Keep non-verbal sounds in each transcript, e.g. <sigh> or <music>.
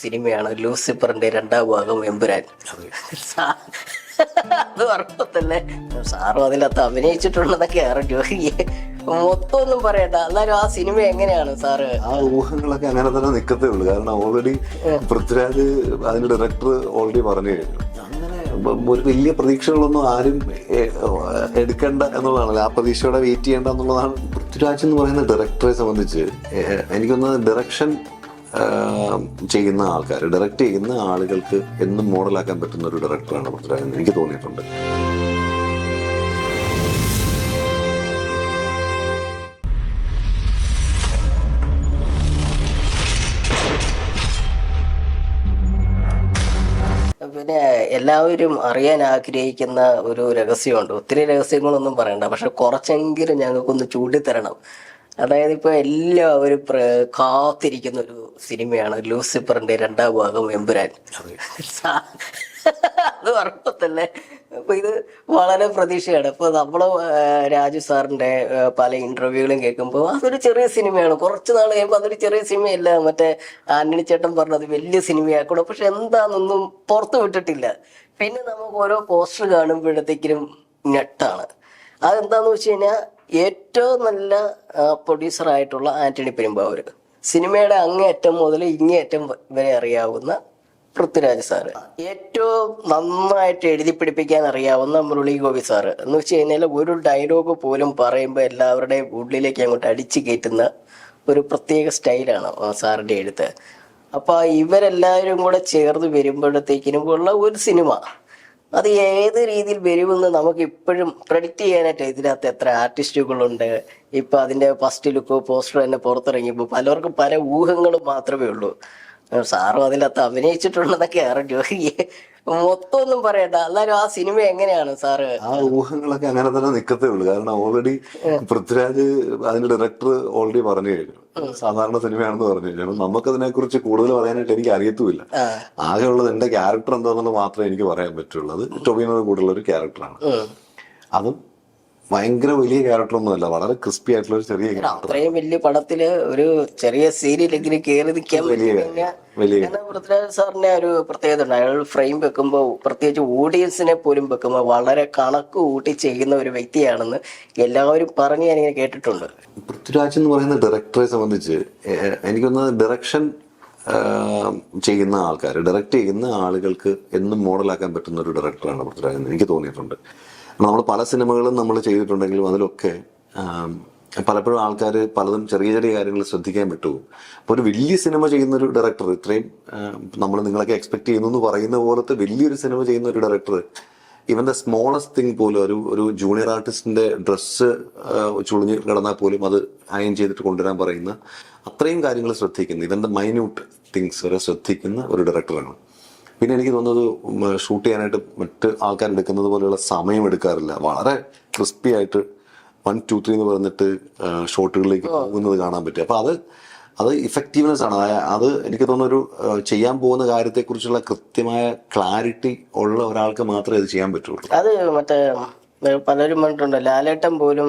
സിനിമയാണ് ലൂസിഫറിന്റെ രണ്ടാം ഭാഗം എമ്പുരാൻ. അത് പറഞ്ഞപ്പോ തന്നെ സാറും അതിനകത്ത് അഭിനയിച്ചിട്ടുണ്ടെന്നൊക്കെ അറിഞ്ഞു. മൊത്തം ഒന്നും പറയണ്ട. എന്നാലും ആ സിനിമ എങ്ങനെയാണ് സാറ്? ആ ഊഹങ്ങളൊക്കെ അങ്ങനെ തന്നെ നിൽക്കത്തേ ഉള്ളൂ. കാരണം ഓൾറെഡി പൃഥ്വിരാജ് അതിന്റെ ഡയറക്ടർ ഓൾറെഡി പറഞ്ഞു കഴിഞ്ഞു. അങ്ങനെ. ഒരു വലിയ പ്രതീക്ഷകളൊന്നും ആരും എടുക്കണ്ട എന്നുള്ളതാണ് ആ പ്രതീക്ഷയോടെ വെയിറ്റ് ചെയ്യേണ്ട എന്നുള്ളതാണ് പൃഥ്വിരാജ് എന്ന് പറയുന്ന ഡയറക്ടറെ സംബന്ധിച്ച്. എനിക്കൊന്ന് ഡയറക്ഷൻ ചെയ്യുന്ന ആൾക്കാർ ഡയറക്റ്റ് ചെയ്യുന്ന ആളുകൾക്ക് എന്നും മോഡലാക്കാൻ പറ്റുന്ന ഒരു ഡയറക്ടറാണ് പൃഥ്വിരാജ് എന്ന് എനിക്ക് തോന്നിയിട്ടുണ്ട്. പിന്നെ എല്ലാവരും അറിയാൻ ആഗ്രഹിക്കുന്ന ഒരു രഹസ്യമുണ്ട്. ഒത്തിരി രഹസ്യങ്ങളൊന്നും പറയണ്ട പക്ഷെ കുറച്ചെങ്കിലും ഞങ്ങൾക്കൊന്ന് ചൂണ്ടിത്തരണം. അതായത് ഇപ്പൊ എല്ലാവരും പ്ര- കാത്തിരിക്കുന്ന ഒരു സിനിമയാണ് ലൂസിഫറിന്റെ രണ്ടാം ഭാഗം എമ്പുരാൻ. അത്. പറഞ്ഞപ്പോ തന്നെ അപ്പൊ ഇത് വളരെ പ്രതീക്ഷയാണ്. ഇപ്പൊ നമ്മൾ രാജു സാറിന്റെ പല ഇന്റർവ്യൂകളും കേൾക്കുമ്പോൾ അതൊരു ചെറിയ സിനിമയാണ്. കുറച്ച് നാൾ കഴിയുമ്പോൾ അതൊരു ചെറിയ സിനിമയല്ല. മറ്റേ ആന്റണി ചേട്ടൻ പറഞ്ഞത് വലിയ സിനിമയാക്കണം. പക്ഷെ എന്താണെന്നൊന്നും പുറത്തു വിട്ടിട്ടില്ല. പിന്നെ നമുക്ക് ഓരോ പോസ്റ്റർ കാണുമ്പോഴത്തേക്കും ഞെട്ടാണ്. അതെന്താന്ന് വെച്ച് കഴിഞ്ഞാൽ ഏറ്റവും നല്ല പ്രൊഡ്യൂസർ ആയിട്ടുള്ള ആന്റണി പെരുമ്പാവൂർ സിനിമയുടെ അങ്ങേയറ്റം മുതൽ ഇങ്ങേയറ്റം വരെ അറിയാവുന്ന പൃഥ്വിരാജ് സാറ്. ഏറ്റവും നന്നായിട്ട് എഴുതി പിടിപ്പിക്കാൻ അറിയാവുന്ന മുരളി ഗോപി സാറ്. എന്ന് വെച്ച് കഴിഞ്ഞാൽ ഒരു ഡയലോഗ് പോലും പറയുമ്പോൾ എല്ലാവരുടെയും ഉള്ളിലേക്ക് അങ്ങോട്ട് അടിച്ചു കയറ്റുന്ന ഒരു പ്രത്യേക സ്റ്റൈലാണ് സാറിന്റെ എഴുത്ത്. അപ്പോൾ ഇവരെല്ലാവരും കൂടെ ചേർന്ന് വരുമ്പോഴത്തേക്കിനും ഉള്ള ഒരു സിനിമ. അത് ഏത് രീതിയിൽ വരുമെന്ന് നമുക്ക് ഇപ്പോഴും പ്രഡിക്റ്റ് ചെയ്യാനായിട്ട് ഇതിനകത്ത് എത്ര ആർട്ടിസ്റ്റുകളുണ്ട് ഇപ്പൊ അതിന്റെ ഫസ്റ്റ് ലുക്ക് പോസ്റ്റർ തന്നെ പുറത്തിറങ്ങിയപ്പോൾ പലർക്കും പല ഊഹങ്ങളും മാത്രമേ ഉള്ളൂ. സാറും അതിനകത്ത് അഭിനയിച്ചിട്ടുണ്ടെന്നൊക്കെ അറിഞ്ഞു മൊത്തം ഒന്നും പറയണ്ട. എന്നാലും ആ സിനിമ എങ്ങനെയാണ് സാറ്? ആ ഊഹങ്ങളൊക്കെ അങ്ങനെ തന്നെ നിൽക്കത്തേ ഉള്ളൂ. കാരണം ഓൾറെഡി പൃഥ്വിരാജ് അതിന്റെ ഡയറക്ടർ ഓൾറെഡി പറഞ്ഞു കഴിഞ്ഞു. സാധാരണ സിനിമയാണെന്ന് പറഞ്ഞു കഴിഞ്ഞു. നമുക്ക് അതിനെക്കുറിച്ച് കുറിച്ച് കൂടുതൽ പറയാനായിട്ട് എനിക്ക് അറിയത്തുമില്ല. ആകെ ഉള്ളത് എന്റെ ക്യാരക്ടർ എന്താണെന്നുള്ളത് മാത്രമേ എനിക്ക് പറയാൻ പറ്റുള്ളൂ. അത് ടൊബിനോട് കൂടുതലുള്ള ഒരു ക്യാരക്ടറാണ് അതും ഭയങ്കര വലിയ ക്യാരക്ടർ ഒന്നുമല്ല വളരെ ക്രിസ്പി ആയിട്ടുള്ള ഒരു ചെറിയ ക്യാരക്ടർ അത്രയും വലിയ പടത്തിൽ ഒരു ചെറിയ സീരിയലെങ്കിലും കയറി നിൽക്കാൻ വലിയ പൃഥ്വിരാജ് സാറിന്റെ ഒരു പ്രത്യേകത ഉണ്ട്. അയാൾ ഫ്രെയിം വെക്കുമ്പോൾ പ്രത്യേകിച്ച് ഓഡിയൻസിനെ പോലും വെക്കുമ്പോൾ വളരെ കണക്ക് കൂട്ടി ചെയ്യുന്ന ഒരു വ്യക്തിയാണെന്ന് എല്ലാവരും പറഞ്ഞ് ഞാനിങ്ങനെ കേട്ടിട്ടുണ്ട്. പൃഥ്വിരാജ് എന്ന് പറയുന്ന ഡയറക്ടറെ സംബന്ധിച്ച് എനിക്കൊന്ന് ഡയറക്ഷൻ ചെയ്യുന്ന ആൾക്കാർ ഡയറക്റ്റ് ചെയ്യുന്ന ആളുകൾക്ക് എന്നും മോഡലാക്കാൻ പറ്റുന്ന ഒരു ഡയറക്ടറാണ് പൃഥ്വിരാജ് എന്ന് എനിക്ക് തോന്നിയിട്ടുണ്ട്. നമ്മൾ പല സിനിമകളും നമ്മൾ ചെയ്തിട്ടുണ്ടെങ്കിലും അതിലൊക്കെ പലപ്പോഴും ആൾക്കാർ പലതും ചെറിയ ചെറിയ കാര്യങ്ങൾ ശ്രദ്ധിക്കാൻ പറ്റുമോ അപ്പോൾ ഒരു വലിയ സിനിമ ചെയ്യുന്ന ഒരു ഡയറക്ടർ ഇത്രയും നമ്മൾ നിങ്ങളൊക്കെ എക്സ്പെക്ട് ചെയ്യുന്നു എന്ന് പറയുന്ന പോലത്തെ വലിയൊരു സിനിമ ചെയ്യുന്ന ഒരു ഡയറക്ടർ ഇവന്റെ സ്മോളസ്റ്റ് തിങ് പോലും ഒരു ഒരു ജൂനിയർ ആർട്ടിസ്റ്റിന്റെ ഡ്രസ്സ് ചുളിഞ്ഞ് കിടന്നാൽ പോലും അത് അയൺ ചെയ്തിട്ട് കൊണ്ടുവരാൻ പറയുന്ന അത്രയും കാര്യങ്ങൾ ശ്രദ്ധിക്കുന്ന. ദ മൈന്യൂട്ട് തിങ്സ് വരെ ശ്രദ്ധിക്കുന്ന ഒരു ഡയറക്ടറാണ് പിന്നെ എനിക്ക് തോന്നുന്നത് ഷൂട്ട് ചെയ്യാനായിട്ട് മറ്റ് ആൾക്കാർ എടുക്കുന്നത് പോലെയുള്ള സമയം എടുക്കാറില്ല. വളരെ ക്രിസ്പി ആയിട്ട് വൺ ടു ത്രീ എന്ന് പറഞ്ഞിട്ട് ഷോട്ടുകളിലേക്ക് പോകുന്നത് കാണാൻ പറ്റും. അപ്പൊ അത് അത് ഇഫക്റ്റീവ്നെസ് ആണ്. അത് എനിക്ക് തോന്നുന്ന ഒരു ചെയ്യാൻ പോകുന്ന കാര്യത്തെക്കുറിച്ചുള്ള കൃത്യമായ ക്ലാരിറ്റി ഉള്ള ഒരാൾക്ക് മാത്രമേ അത് ചെയ്യാൻ പറ്റുള്ളൂ. അത് മറ്റേ പലരും പറഞ്ഞിട്ടുണ്ട് ലാലേട്ടൻ പോലും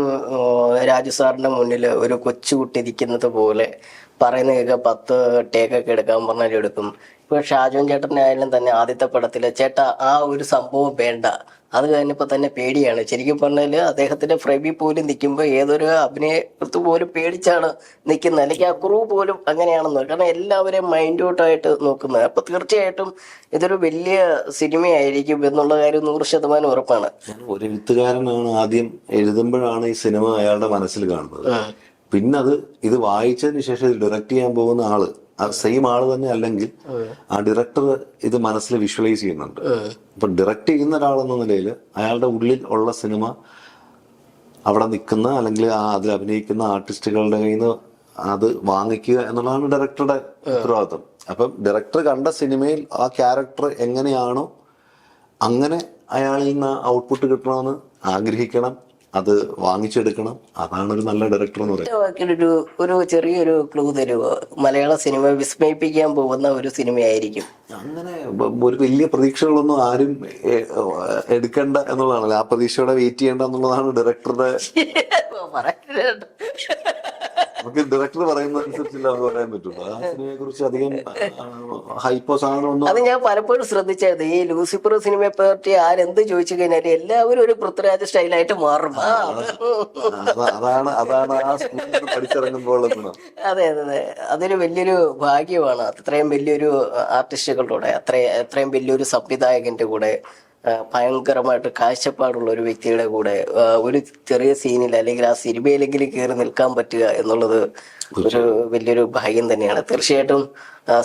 രാജു സാറിന്റെ മുന്നിൽ ഒരു കൊച്ചുകുട്ടി ഇരിക്കുന്നത് പോലെ പറയുന്ന കേൾക്കുക പത്ത് ടേക്കൊക്കെ എടുക്കാൻ പറഞ്ഞാൽ എടുക്കും. ഇപ്പൊ ഷാജോൻ ചേട്ടന്റെ ആയാലും തന്നെ ആദ്യത്തെ പടത്തിൽ ചേട്ടാ ആ ഒരു സംഭവം വേണ്ട. അത് കഴിഞ്ഞപ്പോ തന്നെ പേടിയാണ്. ശരിക്കും പറഞ്ഞാൽ അദ്ദേഹത്തിന്റെ ഫ്രെബി പോലും നിൽക്കുമ്പോൾ ഏതൊരു അഭിനയത്ത് പോലും പേടിച്ചാണ് നിൽക്കുന്നത് അല്ലെങ്കിൽ ആ ക്രൂ പോലും അങ്ങനെയാണെന്ന് കാരണം എല്ലാവരെയും മൈൻഡ് ഔട്ടായിട്ട് നോക്കുന്നത്. അപ്പൊ തീർച്ചയായിട്ടും ഇതൊരു വലിയ സിനിമയായിരിക്കും എന്നുള്ള കാര്യം നൂറ് ശതമാനം ഉറപ്പാണ്. ഒരു എഴുത്തുകാരനാണ് ആദ്യം എഴുതുമ്പോഴാണ് ഈ സിനിമ അയാളുടെ മനസ്സിൽ കാണുന്നത്. പിന്നെ അത് ഇത് വായിച്ചതിന് ശേഷം ഇത് ഡയറക്റ്റ് ചെയ്യാൻ പോകുന്ന ആൾ ആ സെയിം ആൾ തന്നെ അല്ലെങ്കിൽ ആ ഡയറക്ടർ ഇത് മനസ്സിൽ വിഷ്വലൈസ് ചെയ്യുന്നുണ്ട്. അപ്പൊ ഡയറക്റ്റ് ചെയ്യുന്ന ഒരാളെന്ന നിലയിൽ അയാളുടെ ഉള്ളിൽ ഉള്ള സിനിമ അവിടെ നിൽക്കുന്ന അല്ലെങ്കിൽ ആ അതിൽ അഭിനയിക്കുന്ന ആർട്ടിസ്റ്റുകളുടെ കയ്യിൽ നിന്ന് അത് വാങ്ങിക്കുക എന്നുള്ളതാണ് ഡയറക്ടറുടെ ഉത്തരവാദിത്വം അപ്പം ഡയറക്ടർ കണ്ട സിനിമയിൽ ആ ക്യാരക്ടർ എങ്ങനെയാണോ അങ്ങനെ അയാളിൽ നിന്ന് ഔട്ട്പുട്ട് കിട്ടണമെന്ന് ആഗ്രഹിക്കണം. അത് വാങ്ങിച്ചെടുക്കണം. അതാണ് ഒരു നല്ല ഡയറക്ടർ എന്ന് പറയുന്നത്. ഒരു ചെറിയൊരു ക്ലൂ തരുമോ മലയാള സിനിമ വിസ്മയിപ്പിക്കാൻ പോകുന്ന ഒരു സിനിമയായിരിക്കും. അങ്ങനെ ഒരു വലിയ പ്രതീക്ഷകളൊന്നും ആരും എടുക്കണ്ട എന്നുള്ളതാണ് ആ പ്രതീക്ഷയോടെ വെയിറ്റ് ചെയ്യേണ്ട എന്നുള്ളതാണ് ഡയറക്ടറുടെ. <laughs> നമുക്ക് ഡയറക്ടർ പറയുന്ന അനുസരിച്ചില്ല നമുക്ക് പറയാൻ പറ്റുള്ളൂ. ആ സിനിമയെ കുറിച്ച് അധികം ഹൈപ്പോ സാധനം അത് ഞാൻ പലപ്പോഴും ശ്രദ്ധിച്ചത് ഈ ലൂസിഫർ സിനിമയെ പറ്റി ആരെന്ത് ചോദിച്ചു കഴിഞ്ഞാൽ എല്ലാവരും ഒരു പൃഥ്വിരാജ് സ്റ്റൈലായിട്ട് മാറും. അതാണ് അതാണ് ആ പഠിച്ചിറങ്ങുമ്പോൾ അതെ അതെ അതെ. അതൊരു വലിയൊരു ഭാഗ്യമാണ്. അത്രയും വലിയൊരു ആർട്ടിസ്റ്റുകളുടെ കൂടെ അത്രയും അത്രയും വലിയൊരു സംവിധായകന്റെ കൂടെ ഭയങ്കരമായിട്ട് കാഴ്ചപ്പാടുള്ള ഒരു വ്യക്തിയുടെ കൂടെ ഒരു ചെറിയ സീനിൽ അല്ലെങ്കിൽ ആ സിനിമയിലെങ്കിലും കയറി നിൽക്കാൻ പറ്റുക എന്നുള്ളത് ഒരു വലിയൊരു ഭാഗ്യം തന്നെയാണ്. തീർച്ചയായിട്ടും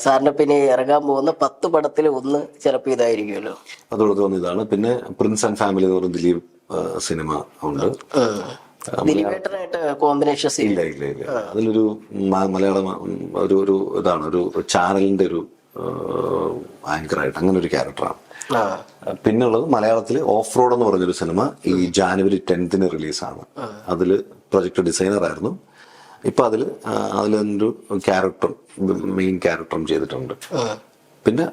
സാറിന് പിന്നെ ഇറങ്ങാൻ പോകുന്ന പത്ത് പടത്തിൽ ഒന്ന് ചിലപ്പോൾ ഇതായിരിക്കുമല്ലോ. അതോടെ തോന്നിയതാണ് പിന്നെ പ്രിൻസ് ആൻഡ് ഫാമിലി എന്ന് പറയുന്ന ദിലീപ് സിനിമ ഉണ്ട്. ദിലീപേട്ടനായിട്ട് കോമ്പിനേഷൻ ഇല്ല ഇല്ല ഇല്ല. അതിലൊരു മലയാള ഒരു ഒരു ഇതാണ്. ഒരു ചാനലിന്റെ ഒരു ആങ്കറായിട്ട് അങ്ങനെ ഒരു ക്യാരക്ടറാണ് പിന്നുള്ളത് മലയാളത്തിൽ ഓഫ് റോഡ് എന്ന് പറഞ്ഞൊരു സിനിമ ഈ ജാനുവരി ടെൻത്തിന് റിലീസാണ്. അതിൽ പ്രൊജക്ട് ഡിസൈനർ ആയിരുന്നു ഇപ്പൊ അതിൽ അതിലൊരു ക്യാരക്ടറും മെയിൻ ക്യാരക്ടറും ചെയ്തിട്ടുണ്ട്. പിന്നെ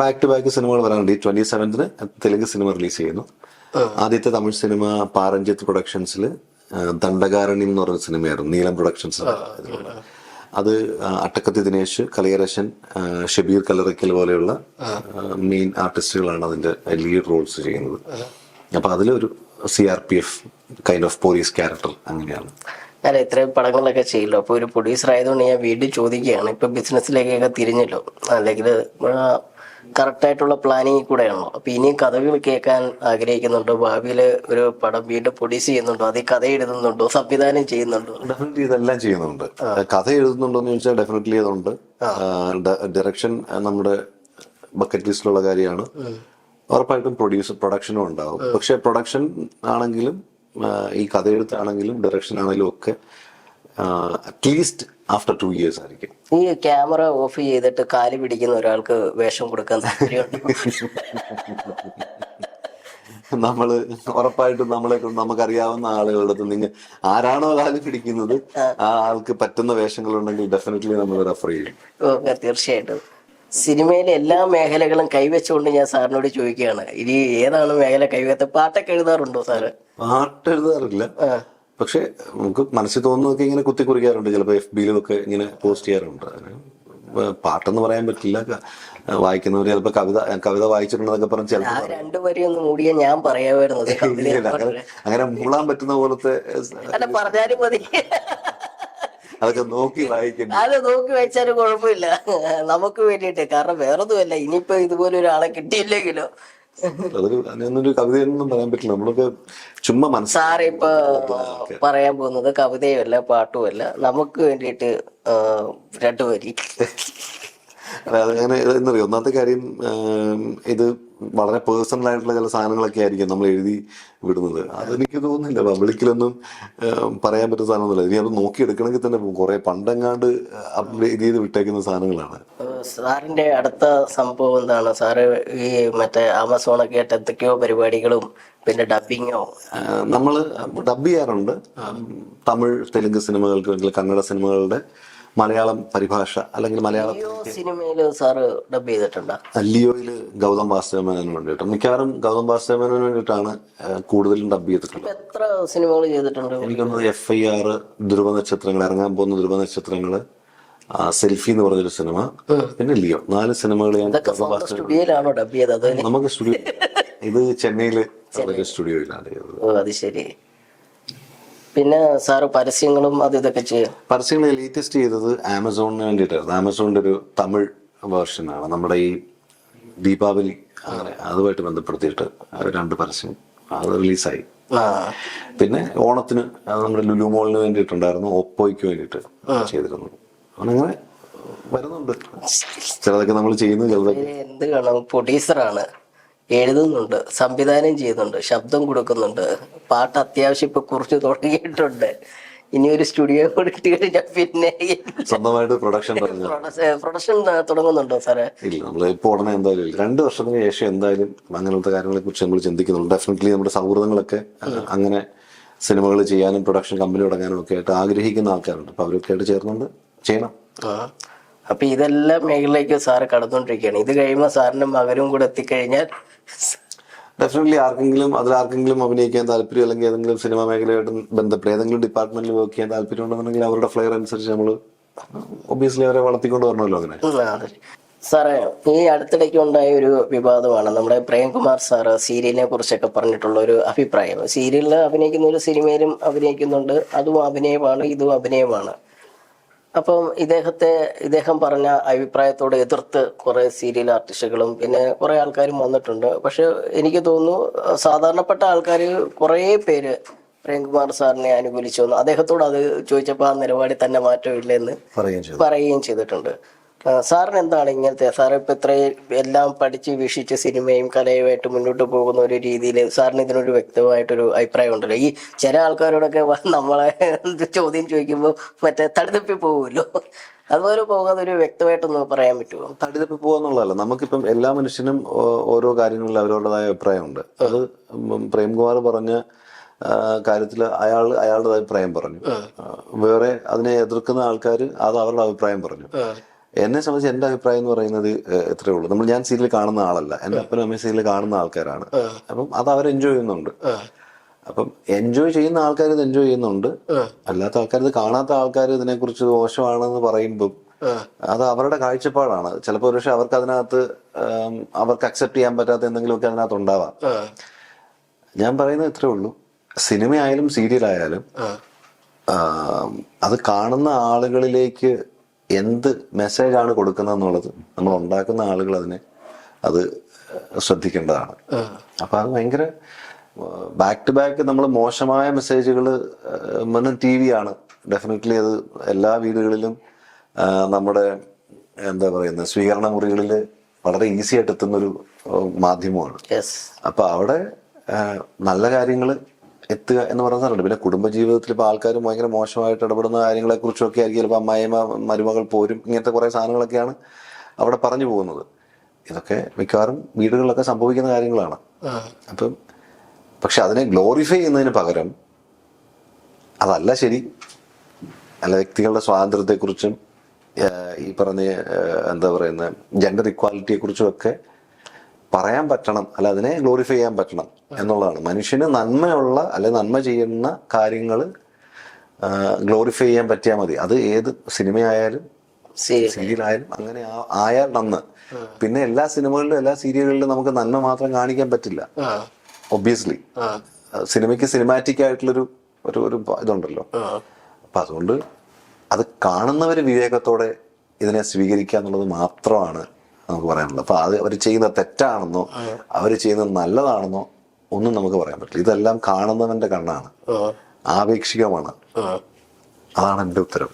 ബാക്ക് ടു ബാക്ക് സിനിമകൾ വരാനുണ്ട് ഈ ട്വന്റി സെവൻത്തിന് തെലുങ്ക് സിനിമ റിലീസ് ചെയ്യുന്നു. ആദ്യത്തെ തമിഴ് സിനിമ പാരഞ്ചിത്ത് പ്രൊഡക്ഷൻസിൽ ദണ്ഡകാരണി എന്ന് പറഞ്ഞ സിനിമയായിരുന്നു. നീലം പ്രൊഡക്ഷൻസ് അത് അട്ടക്കത്തി ദിനേശ് കലയരശൻ ഷബീർ കലറയ്ക്കൽ പോലെയുള്ള മെയിൻ ആർട്ടിസ്റ്റുകളാണ് അതിന്റെ ലീഡ് റോൾസ് ചെയ്യുന്നത്. അപ്പൊ അതിലൊരു C R P F kind of police character അങ്ങനെയാണ്. ഞാൻ ഇത്രയും പടങ്ങളൊക്കെ ചെയ്യല്ലോ. അപ്പൊ ഒരു പ്രൊഡ്യൂസർ ആയതുകൊണ്ട് ഞാൻ വീണ്ടും ചോദിക്കുകയാണ്. ഇപ്പൊ ബിസിനസ്സിലേക്കൊക്കെ തിരിഞ്ഞല്ലോ. അല്ലെങ്കിൽ കറക്റ്റ് ആയിട്ടുള്ള പ്ലാനിങ് കൂടെയാണല്ലോ അപ്പൊ ഇനിയും കഥകൾ കേൾക്കാൻ ആഗ്രഹിക്കുന്നുണ്ടോ? ഭാവിയിൽ ഒരു പടം വീണ്ടും പ്രൊഡ്യൂസ് ചെയ്യുന്നുണ്ടോ? അതീ കഥ എഴുതുന്നുണ്ടോ? സംവിധാനം ചെയ്യുന്നുണ്ടോ? ഡെഫിനറ്റ്ലി ഇതെല്ലാം ചെയ്യുന്നുണ്ട്. കഥ എഴുതുന്നുണ്ടോ എന്ന് ചോദിച്ചാൽ ഡെഫിനറ്റ്ലി അതുണ്ട് ഡയറക്ഷൻ നമ്മുടെ ബക്കറ്റ് ലിസ്റ്റിലുള്ള കാര്യമാണ്. ഉറപ്പായിട്ടും പ്രൊഡ്യൂസ് പ്രൊഡക്ഷനും ഉണ്ടാവും. പക്ഷെ പ്രൊഡക്ഷൻ ആണെങ്കിലും ഈ കഥ എഴുത്താണെങ്കിലും ഡയറക്ഷൻ ആണെങ്കിലും ഒക്കെ അറ്റ്ലീസ്റ്റ് ആഫ്റ്റർ ടു ഇയേഴ്സ് ആയിരിക്കും. ഈ ക്യാമറ ഓഫ് ചെയ്തിട്ട് കാൽ പിടിക്കുന്ന ഒരാൾക്ക് വേഷം കൊടുക്കാൻ താല്പര്യമുണ്ടോ? നമ്മൾ ഉറപ്പായിട്ടും നമ്മളെ കൊണ്ട് നമുക്കറിയാവുന്ന ആളുകളുടെ അടുത്ത് നിങ്ങൾ ആരാണോ കാൽ പിടിക്കുന്നത് ആ. ആൾക്ക് പറ്റുന്ന വേഷങ്ങൾ ഉണ്ടെങ്കിൽ ഡെഫിനറ്റ്ലി നമ്മൾ റെഫർ ചെയ്യും ഓക്കെ തീർച്ചയായിട്ടും. സിനിമയിലെ എല്ലാ മേഖലകളും കൈവച്ചുകൊണ്ട് ഞാൻ സാറിനോട് ചോദിക്കുകയാണ്. ഇനി ഏതാണ് മേഖല കൈവത്ത പാട്ടൊക്കെ എഴുതാറുണ്ടോ സാറ്? പാട്ട് എഴുതാറില്ല പക്ഷെ നമുക്ക് മനസ്സിൽ തോന്നുന്നതൊക്കെ ഇങ്ങനെ കുത്തി കുറിക്കാറുണ്ട് ചിലപ്പോൾ എഫ് ബിയിലും ഒക്കെ ഇങ്ങനെ പോസ്റ്റ് ചെയ്യാറുണ്ട്. പാട്ടെന്ന് പറയാൻ പറ്റില്ല. വായിക്കുന്നവർ ചിലപ്പോൾ കവിത കവിത വായിച്ചിട്ടുണ്ടെന്നൊക്കെ പറഞ്ഞ് ചിലപ്പോൾ മൂടിയ ഞാൻ പറയാമായിരുന്നത് അങ്ങനെ മൂളാൻ പറ്റുന്ന പോലത്തെ പറഞ്ഞാലും മതി. അതൊക്കെ നോക്കി വായിക്കും അത് നോക്കി വായിച്ചാലും കുഴപ്പമില്ല. നമുക്ക് വേണ്ടിയിട്ട്. കാരണം വേറൊന്നുമല്ല. ഇനിയിപ്പോ ഇതുപോലെ ഒരാളെ കിട്ടിയില്ലെങ്കിലോ അതൊരു കവിതയൊന്നും പറയാൻ പറ്റില്ല. നമ്മളൊക്കെ ചുമ്മാ മനസ്സ് സാർ ഇപ്പൊ പറയാൻ പോകുന്നത് കവിതയുമല്ല പാട്ടുമല്ല നമുക്ക് വേണ്ടിയിട്ട് രണ്ടു വരി. അതായത് എന്നറിയോ? ഒന്നാമത്തെ കാര്യം ആം, ഇത് വളരെ പേഴ്സണൽ ആയിട്ടുള്ള ചില സാധനങ്ങളൊക്കെ ആയിരിക്കും നമ്മൾ എഴുതി വിടുന്നത്. അതെനിക്ക് തോന്നുന്നില്ല. പബ്ലിക്കിലൊന്നും ആം, പറയാൻ പറ്റുന്ന സാധനമൊന്നുമില്ല. ഇനി അത് നോക്കിയെടുക്കണമെങ്കിൽ തന്നെ കുറെ പണ്ടെങ്ങാണ്ട് അപ്ഡേറ്റ് ചെയ്ത് വിട്ടേക്കുന്ന സാധനങ്ങളാണ്. സാറിന്റെ അടുത്ത സംഭവം എന്താണ്? സാറ് ഈ മറ്റേ ആമസോണൊക്കെ ആയിട്ട് എന്തൊക്കെയോ പരിപാടികളും പിന്നെ ഡബിങ്ങോ നമ്മൾ ഡബ് ചെയ്യാറുണ്ട്. തമിഴ് തെലുങ്ക് സിനിമകൾക്ക് അല്ലെങ്കിൽ കന്നഡ സിനിമകളുടെ മലയാളം പരിഭാഷ അല്ലെങ്കിൽ മലയാളം സിനിമയിൽ സാറ് ഡബ് ചെയ്തിട്ടുണ്ട്? ലിയോയിൽ ഗൗതം വാസുദേവനു വേണ്ടിയിട്ട് മിക്കവാറും ഗൗതം വാസുദേവനു വേണ്ടിയിട്ടാണ് കൂടുതലും ഡബ് ചെയ്തിട്ടുള്ളത്. എത്ര സിനിമകൾ ചെയ്തിട്ടുണ്ട്? എനിക്കൊന്ന് എഫ് ഐ ആർ ധ്രുവ നക്ഷത്രങ്ങൾ ഇറങ്ങാൻ പോകുന്ന ധ്രുവ നക്ഷത്രങ്ങൾ സെൽഫി എന്ന് പറഞ്ഞൊരു സിനിമ. പിന്നെ ലിയോ. നാല് സിനിമകൾ ഞാൻ സ്റ്റുഡിയോയിലാണോ ഡബ് ചെയ്തത്? നമുക്ക് സ്റ്റുഡിയോ ഇത് ചെന്നൈയിൽ ഒരു സ്റ്റുഡിയോയിലാണ് അത് ശരി. പിന്നെ സാറ് പരസ്യങ്ങളും അത് ഇതൊക്കെ ചെയ്യും? പരസ്യങ്ങൾ ലേറ്റസ്റ്റ് ചെയ്തത് ആമസോണിന് വേണ്ടിയിട്ടായിരുന്നു. ആമസോണിന്റെ ഒരു തമിഴ് വേർഷൻ ആണ്. നമ്മുടെ ഈ ദീപാവലി അങ്ങനെ അതുമായിട്ട് ബന്ധപ്പെടുത്തിയിട്ട് രണ്ട് പരസ്യം അത് റിലീസായി പിന്നെ ഓണത്തിന് നമ്മുടെ ലുലു മോളിന് വേണ്ടിയിട്ടുണ്ടായിരുന്നു. ഒപ്പോയ്ക്ക് വേണ്ടിയിട്ട് ചെയ്തിരുന്നു അങ്ങനെ വരുന്നുണ്ട്. ചിലതൊക്കെ നമ്മൾ ചെയ്യുന്നു ചിലതൊക്കെ എന്ത് കാണാം? പ്രൊഡ്യൂസറാണ്. എഴുതുന്നുണ്ട് സംവിധാനം ചെയ്യുന്നുണ്ട് ശബ്ദം കൊടുക്കുന്നുണ്ട്. പാട്ട് അത്യാവശ്യം ഇപ്പൊ കുറച്ച് തുടങ്ങിയിട്ടുണ്ട്. ഇനി ഒരു സ്റ്റുഡിയോ കൊടുത്തു കഴിഞ്ഞാൽ പിന്നെ സ്വന്തമായിട്ട് പ്രൊഡക്ഷൻ പ്രൊഡക്ഷൻ തുടങ്ങുന്നുണ്ടോ സാറേ? ഇല്ല നമ്മൾ ഇപ്പോൾ ഉടനെ എന്തായാലും രണ്ട് വർഷത്തിന് ശേഷം എന്തായാലും അങ്ങനത്തെ കാര്യങ്ങളെ കുറിച്ച് നമ്മൾ ചിന്തിക്കുന്നുണ്ട്. ഡെഫിനറ്റ്ലി നമ്മുടെ സൗഹൃദങ്ങളൊക്കെ അങ്ങനെ സിനിമകൾ ചെയ്യാനും പ്രൊഡക്ഷൻ കമ്പനി തുടങ്ങാനും ഒക്കെ ആയിട്ട് ആഗ്രഹിക്കുന്ന ആൾക്കാരുണ്ട്. അപ്പൊ അവരൊക്കെ ആയിട്ട് ചേർന്നുകൊണ്ട് ചെയ്യണം. അപ്പൊ ഇതെല്ലാം മേഖലയിലേക്ക് സാറ് കടന്നുകൊണ്ടിരിക്കുകയാണ്. ഇത് കഴിയുമ്പോൾ സാറിന്റെ മകനും കൂടെ എത്തിക്കഴിഞ്ഞാൽ ഡെഫിനറ്റ്ലി ആർക്കെങ്കിലും അതിൽ ആർക്കെങ്കിലും അഭിനയിക്കാൻ താല്പര്യം അല്ലെങ്കിൽ ഏതെങ്കിലും സിനിമാ മേഖലയായിട്ട് ബന്ധപ്പെട്ട് ഏതെങ്കിലും ഡിപ്പാർട്ട്മെന്റിൽ വർക്ക് ചെയ്യാൻ താല്പര്യം ഉണ്ടെന്നുണ്ടെങ്കിൽ അവരുടെ ഫ്ലെയർ അനുസരിച്ച് നമ്മൾ ഒബിയസ്ലി അവരെ വളർത്തിക്കൊണ്ട് വരണമല്ലോ അങ്ങനെ. സാറേ ഈ അടുത്തിടയ്ക്ക് ഉണ്ടായ ഒരു വിവാദമാണ്. നമ്മുടെ പ്രേംകുമാർ സാറ് സീരിയലിനെ കുറിച്ചൊക്കെ പറഞ്ഞിട്ടുള്ള ഒരു അഭിപ്രായം. സീരിയലിൽ അഭിനയിക്കുന്ന ഒരു സിനിമയിലും അഭിനയിക്കുന്നുണ്ട്. അതും അഭിനയമാണ് ഇതും അഭിനയമാണ്. അപ്പം ഇദ്ദേഹത്തെ ഇദ്ദേഹം പറഞ്ഞ അഭിപ്രായത്തോട് എതിർത്ത് കുറെ സീരിയൽ ആർട്ടിസ്റ്റുകളും പിന്നെ കുറെ ആൾക്കാരും വന്നിട്ടുണ്ട്. പക്ഷെ എനിക്ക് തോന്നുന്നു സാധാരണപ്പെട്ട ആൾക്കാർ കുറേ പേര് പ്രേംകുമാർ സാറിനെ അനുകൂലിച്ചു അദ്ദേഹത്തോട് അത് ചോദിച്ചപ്പോൾ ആ നിലപാടിൽ തന്നെ മാറ്റമില്ലെന്ന് പറയുകയും ചെയ്തു. ചെയ്തിട്ടുണ്ട്. സാറിന് എന്താണ് ഇങ്ങനത്തെ? സാർ ഇപ്പൊ ഇത്രയും എല്ലാം പഠിച്ച് വീക്ഷിച്ച് സിനിമയും കലയുമായിട്ട് മുന്നോട്ട് പോകുന്ന ഒരു രീതിയിൽ സാറിന് ഇതിനൊരു വ്യക്തമായിട്ടൊരു അഭിപ്രായം ഉണ്ടല്ലോ? ഈ ചില ആൾക്കാരോടൊക്കെ നമ്മളെ <laughs> ചോദ്യം ചോദിക്കുമ്പോൾ മറ്റേ തടുതപ്പി പോകുമല്ലോ അതുപോലെ പോകാതെ ഒരു വ്യക്തമായിട്ടൊന്ന് പറയാൻ പറ്റുമോ? തടിതപ്പി പോകാന്നുള്ളതല്ല നമുക്കിപ്പം എല്ലാ മനുഷ്യനും ഓരോ കാര്യങ്ങളിൽ അവരവരുടേതായ അഭിപ്രായമുണ്ട്. അത് പ്രേംകുമാർ പറഞ്ഞ കാര്യത്തിൽ അയാൾ അയാളുടെ അഭിപ്രായം പറഞ്ഞു. വേറെ അതിനെ എതിർക്കുന്ന ആൾക്കാർ അത് അവരുടെ അഭിപ്രായം പറഞ്ഞു. എന്നെ സംബന്ധിച്ച് എന്റെ അഭിപ്രായം എന്ന് പറയുന്നത് ഏഹ്, ഇത്രയേ ഉള്ളൂ. നമ്മൾ ഞാൻ സീരിയൽ കാണുന്ന ആളല്ല. എന്റെ അപ്പനും അമ്മയും സീരിയൽ കാണുന്ന ആൾക്കാരാണ്. അപ്പം അത് അവർ എൻജോയ് ചെയ്യുന്നുണ്ട്. അപ്പം എൻജോയ് ചെയ്യുന്ന ആൾക്കാർ ഇത് എൻജോയ് ചെയ്യുന്നുണ്ട്. അല്ലാത്ത ആൾക്കാർ ഇത് കാണാത്ത ആൾക്കാർ ഇതിനെക്കുറിച്ച് മോശമാണെന്ന് പറയുമ്പോൾ അത് അവരുടെ കാഴ്ചപ്പാടാണ്. ചിലപ്പോൾ ഒരുപക്ഷെ അവർക്ക് അതിനകത്ത് അവർക്ക് അക്സെപ്റ്റ് ചെയ്യാൻ പറ്റാത്ത എന്തെങ്കിലുമൊക്കെ അതിനകത്ത് ഉണ്ടാവാം. ഞാൻ പറയുന്നത് ഇത്രേ ഉള്ളൂ. സിനിമയായാലും സീരിയൽ ആയാലും അത് കാണുന്ന ആളുകളിലേക്ക് എന്ത് മെസ്സേജാണ് കൊടുക്കുന്നത് എന്നുള്ളത് നമ്മൾ ഉണ്ടാക്കുന്ന ആളുകൾ അതിനെ അത് ശ്രദ്ധിക്കേണ്ടതാണ്. അപ്പൊ അത് ഭയങ്കര ബാക്ക് ടു ബാക്ക് നമ്മൾ മോശമായ മെസ്സേജുകൾ ടി വി ആണ്. ഡെഫിനറ്റ്ലി അത് എല്ലാ വീടുകളിലും നമ്മുടെ എന്താ പറയുന്നത് സ്വീകരണ മുറികളിൽ വളരെ ഈസി ആയിട്ട് എത്തുന്നൊരു മാധ്യമമാണ്. അപ്പൊ അവിടെ നല്ല കാര്യങ്ങൾ എത്തുക എന്ന് പറയുന്ന സാധനമുണ്ട് പിന്നെ കുടുംബജീവിതത്തിൽ ഇപ്പോൾ ആൾക്കാർ ഭയങ്കര മോശമായിട്ട് ഇടപെടുന്ന കാര്യങ്ങളെ കുറിച്ചൊക്കെ ആയിരിക്കും ചിലപ്പോൾ അമ്മായിമ്മ മരുമകൾ പോരും. ഇങ്ങനത്തെ കുറേ സാധനങ്ങളൊക്കെയാണ് അവിടെ പറഞ്ഞു പോകുന്നത്. ഇതൊക്കെ മിക്കവാറും വീടുകളിലൊക്കെ സംഭവിക്കുന്ന കാര്യങ്ങളാണ്. അപ്പം പക്ഷെ അതിനെ ഗ്ലോറിഫൈ ചെയ്യുന്നതിന് പകരം അതല്ല ശരി. അല്ല വ്യക്തികളുടെ സ്വാതന്ത്ര്യത്തെക്കുറിച്ചും ഈ പറഞ്ഞ എന്താ പറയുന്ന ജെൻഡർ ഇക്വാലിറ്റിയെ കുറിച്ചും ഒക്കെ പറയാൻ പറ്റണം അല്ല അതിനെ ഗ്ലോറിഫൈ ചെയ്യാൻ പറ്റണം എന്നുള്ളതാണ്. മനുഷ്യന് നന്മയുള്ള അല്ലെ നന്മ ചെയ്യുന്ന കാര്യങ്ങൾ ഗ്ലോറിഫൈ ചെയ്യാൻ പറ്റിയാൽ മതി. അത് ഏത് സിനിമയായാലും സീരിയലായാലും അങ്ങനെ ആയാൽ നന്ന്. പിന്നെ എല്ലാ സിനിമകളിലും എല്ലാ സീരിയലുകളിലും നമുക്ക് നന്മ മാത്രം കാണിക്കാൻ പറ്റില്ല. ഒബിയസ്ലി ഒബ്വിയസ്ലി സിനിമയ്ക്ക് സിനിമാറ്റിക് ആയിട്ടുള്ളൊരു ഒരു ഒരു ഇതുണ്ടല്ലോ. അപ്പൊ അതുകൊണ്ട് അത് കാണുന്നവര് വിവേകത്തോടെ ഇതിനെ സ്വീകരിക്കുക എന്നുള്ളത് മാത്രമാണ് നമുക്ക് പറയാനുള്ളത്. അപ്പൊ അത് അവർ ചെയ്യുന്ന തെറ്റാണെന്നോ അവർ ചെയ്യുന്നത് നല്ലതാണെന്നോ ഒന്നും നമുക്ക് പറയാൻ പറ്റില്ല. ഇതെല്ലാം കാണുന്നവന്റെ കണ്ണാണ്. ആപേക്ഷികമാണ്. അതാണ് എന്റെ ഉത്തരം.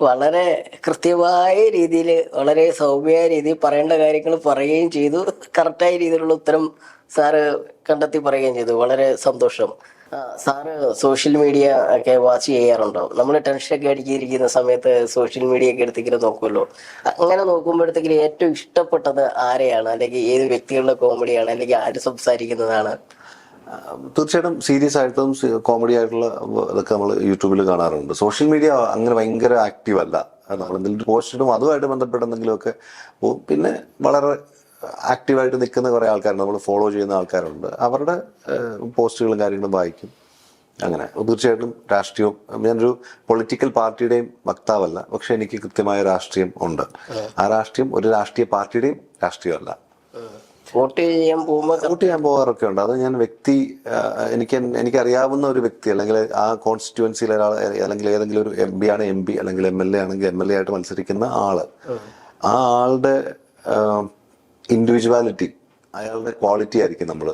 വളരെ കൃത്യമായ രീതിയിൽ വളരെ സൗമ്യമായ രീതിയിൽ പറയേണ്ട കാര്യങ്ങൾ പറയുകയും ചെയ്തു. കറക്റ്റായ രീതിയിലുള്ള ഉത്തരം സാറ് കണ്ടെത്തി പറയുകയും ചെയ്തു. വളരെ സന്തോഷം. സാറ് സോഷ്യൽ മീഡിയ ഒക്കെ വാച്ച് ചെയ്യാറുണ്ടോ? നമ്മൾ ടെൻഷനൊക്കെ അടിച്ചിരിക്കുന്ന സമയത്ത് സോഷ്യൽ മീഡിയ ഒക്കെ എടുത്തിങ്ങനെ നോക്കുമല്ലോ അങ്ങനെ നോക്കുമ്പോഴത്തേക്കും ഏറ്റവും ഇഷ്ടപ്പെട്ടത് ആരെയാണ്? അല്ലെങ്കിൽ ഏത് വ്യക്തികളുടെ കോമഡിയാണ്? അല്ലെങ്കിൽ ആര് സംസാരിക്കുന്നതാണ്? തീർച്ചയായിട്ടും സീരിയസ് ആയിട്ടും കോമഡി ആയിട്ടുള്ള ഇതൊക്കെ നമ്മൾ യൂട്യൂബിൽ കാണാറുണ്ട്. സോഷ്യൽ മീഡിയ അങ്ങനെ ഭയങ്കര ആക്റ്റീവ് അല്ല. നമ്മൾ എന്തെങ്കിലും പോസ്റ്റ് അതുമായിട്ട് ബന്ധപ്പെട്ട എന്തെങ്കിലുമൊക്കെ പിന്നെ വളരെ ആക്റ്റീവായിട്ട് നിൽക്കുന്ന കുറേ ആൾക്കാരുണ്ട്. നമ്മൾ ഫോളോ ചെയ്യുന്ന ആൾക്കാരുണ്ട്. അവരുടെ പോസ്റ്റുകളും കാര്യങ്ങളും വായിക്കും. അങ്ങനെ. തീർച്ചയായിട്ടും രാഷ്ട്രീയവും ഞാനൊരു പൊളിറ്റിക്കൽ പാർട്ടിയുടെയും വക്താവല്ല. പക്ഷെ എനിക്ക് കൃത്യമായ രാഷ്ട്രീയം ഉണ്ട്. ആ. രാഷ്ട്രീയം ഒരു രാഷ്ട്രീയ പാർട്ടിയുടെയും രാഷ്ട്രീയമല്ല. വോട്ട് ചെയ്യാൻ പോകുമ്പോൾ വോട്ട് ചെയ്യാൻ പോകാറൊക്കെ ഉണ്ട്. അത് ഞാൻ വ്യക്തി എനിക്ക് എനിക്കറിയാവുന്ന ഒരു വ്യക്തി അല്ലെങ്കിൽ ആ കോൺസ്റ്റിറ്റ്യുവൻസിയിൽ ഒരാൾ അല്ലെങ്കിൽ ഏതെങ്കിലും ഒരു എം പി ആണ് എം പി അല്ലെങ്കിൽ എം എൽ എ ആണെങ്കിൽ എം എൽ എ ആയിട്ട് മത്സരിക്കുന്ന ആൾ. ആ. ആളുടെ ഇൻഡിവിജ്വാലിറ്റി അയാളുടെ ക്വാളിറ്റി ആയിരിക്കും നമ്മൾ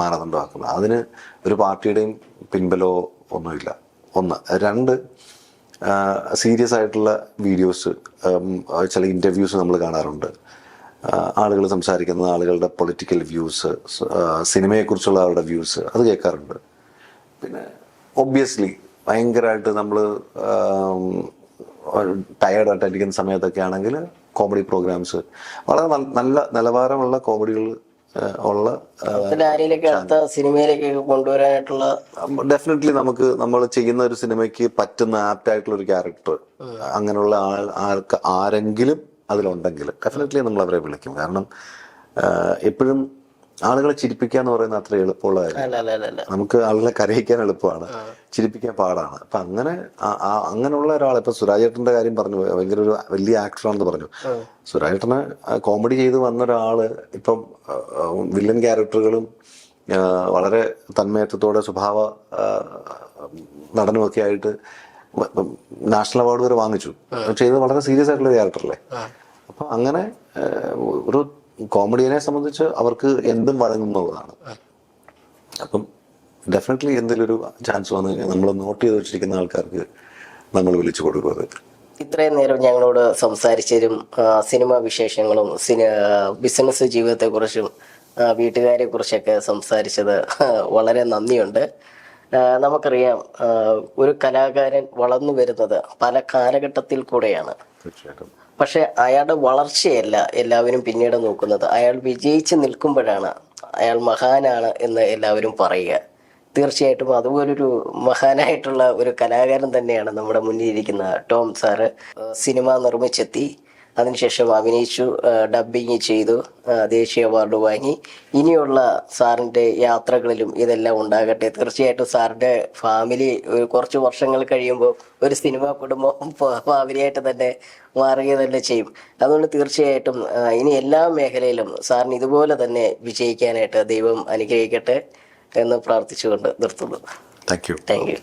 മാനദണ്ഡമാക്കുന്നത്. അതിന് ഒരു പാർട്ടിയുടെയും പിൻബലോ ഒന്നുമില്ല. ഒന്ന് രണ്ട് സീരിയസ് ആയിട്ടുള്ള വീഡിയോസ് ചില ഇന്റർവ്യൂസ് നമ്മൾ കാണാറുണ്ട്. ആളുകൾ സംസാരിക്കുന്ന ആളുകളുടെ പൊളിറ്റിക്കൽ വ്യൂസ് സിനിമയെക്കുറിച്ചുള്ള അവരുടെ വ്യൂസ് അത് കേൾക്കാറുണ്ട്. പിന്നെ ഒബ്വിയസ്ലി ഭയങ്കരമായിട്ട് നമ്മൾ ടയേർഡായിട്ടായിരിക്കുന്ന സമയത്തൊക്കെ ആണെങ്കിൽ കോമഡി പ്രോഗ്രാംസ് വളരെ നല്ല- നിലവാരമുള്ള കോമഡികൾ ഉള്ള അടുത്ത സിനിമയിലേക്കൊക്കെ കൊണ്ടുവരാനായിട്ടുള്ള ഡെഫിനറ്റ്ലി നമുക്ക് നമ്മൾ ചെയ്യുന്ന ഒരു സിനിമയ്ക്ക് പറ്റുന്ന ആപ്റ്റ് ആയിട്ടുള്ള ഒരു ക്യാരക്ടർ അങ്ങനെയുള്ള ആൾ ആൾക്ക് ആരെങ്കിലും അതിലുണ്ടെങ്കിൽ ഡെഫിനറ്റ്ലി നമ്മൾ അവരെ വിളിക്കും. കാരണം എപ്പോഴും ആളുകളെ ചിരിപ്പിക്കുക എന്ന് പറയുന്നത് അത്ര എളുപ്പമുള്ള കാര്യം അല്ല അല്ല അല്ല അല്ല. നമുക്ക് ആളുകളെ കരയിക്കാൻ എളുപ്പമാണ്. ചിരിപ്പിക്കാൻ പാടാണ്. അപ്പൊ അങ്ങനെ അങ്ങനെയുള്ള ഒരാൾ ഇപ്പൊ സുരാജേട്ടന്റെ കാര്യം പറഞ്ഞു ഭയങ്കര ഒരു വലിയ ആക്ടറാണെന്ന് പറഞ്ഞു. സുരാജേട്ടന് കോമഡി ചെയ്ത് വന്ന ഒരാൾ ഇപ്പം വില്ലൻ ക്യാരക്ടറുകളും വളരെ തന്മയത്വത്തോടെ സ്വഭാവ നടനുമൊക്കെ ആയിട്ട് നാഷണൽ അവാർഡ് വരെ വാങ്ങിച്ചു. ചെയ്തത് വളരെ സീരിയസ് ആയിട്ടുള്ള ക്യാരക്ടറല്ലേ അപ്പൊ അങ്ങനെ ഒരു കോമഡിയനെ സംബന്ധിച്ച് അവർക്ക് എന്തും വഴങ്ങുന്നതാണ് അപ്പം ഡെഫിനറ്റ്ലി എന്തെങ്കിലും ഒരു ചാൻസ് വന്നു കഴിഞ്ഞാൽ നമ്മൾ നോട്ട് ചെയ്ത് വെച്ചിരിക്കുന്ന ആൾക്കാർക്ക് നമ്മൾ വിളിച്ചു കൊടുക്കുന്നത്. ഇത്രയും നേരം ഞങ്ങളോട് സംസാരിച്ചതും സിനിമ സിനിമാ വിശേഷങ്ങളും സിനി ബിസിനസ് ജീവിതത്തെ കുറിച്ചും വീട്ടുകാരെ കുറിച്ചൊക്കെ സംസാരിച്ചത് വളരെ നന്ദിയുണ്ട്. നമുക്കറിയാം ഒരു കലാകാരൻ വളർന്നു വരുന്നത് പല കാലഘട്ടത്തിൽ കൂടെയാണ്. തീർച്ചയായിട്ടും. പക്ഷെ അയാളുടെ വളർച്ചയല്ല എല്ലാവരും പിന്നീട് നോക്കുന്നത്. അയാൾ വിജയിച്ച് നിൽക്കുമ്പോഴാണ് അയാൾ മഹാനാണ് എന്ന് എല്ലാവരും പറയുക. തീർച്ചയായിട്ടും അതുപോലൊരു മഹാനായിട്ടുള്ള ഒരു കലാകാരൻ തന്നെയാണ് നമ്മുടെ മുന്നിലിരിക്കുന്ന ടോം സാറ് സിനിമ നിർമ്മിച്ചെത്തി. അതിനുശേഷം അഭിനയിച്ചു ഡബിങ് ചെയ്തു ദേശീയ അവാർഡ് വാങ്ങി. ഇനിയുള്ള സാറിന്റെ യാത്രകളിലും ഇതെല്ലാം ഉണ്ടാകട്ടെ. തീർച്ചയായിട്ടും സാറിന്റെ ഫാമിലി ഒരു കുറച്ച് വർഷങ്ങൾ കഴിയുമ്പോൾ ഒരു സിനിമ കുടുംബം <laughs> ഫാമിലിയായിട്ട് തന്നെ മാറുക തന്നെ ചെയ്യും. അതുകൊണ്ട് തീർച്ചയായിട്ടും ഇനി എല്ലാ മേഖലയിലും സാറിന് ഇതുപോലെ തന്നെ വിജയിക്കാനായിട്ട് ദൈവം അനുഗ്രഹിക്കട്ടെ എന്ന് പ്രാർത്ഥിച്ചുകൊണ്ട് നിർത്തുന്നു. Thank you thank you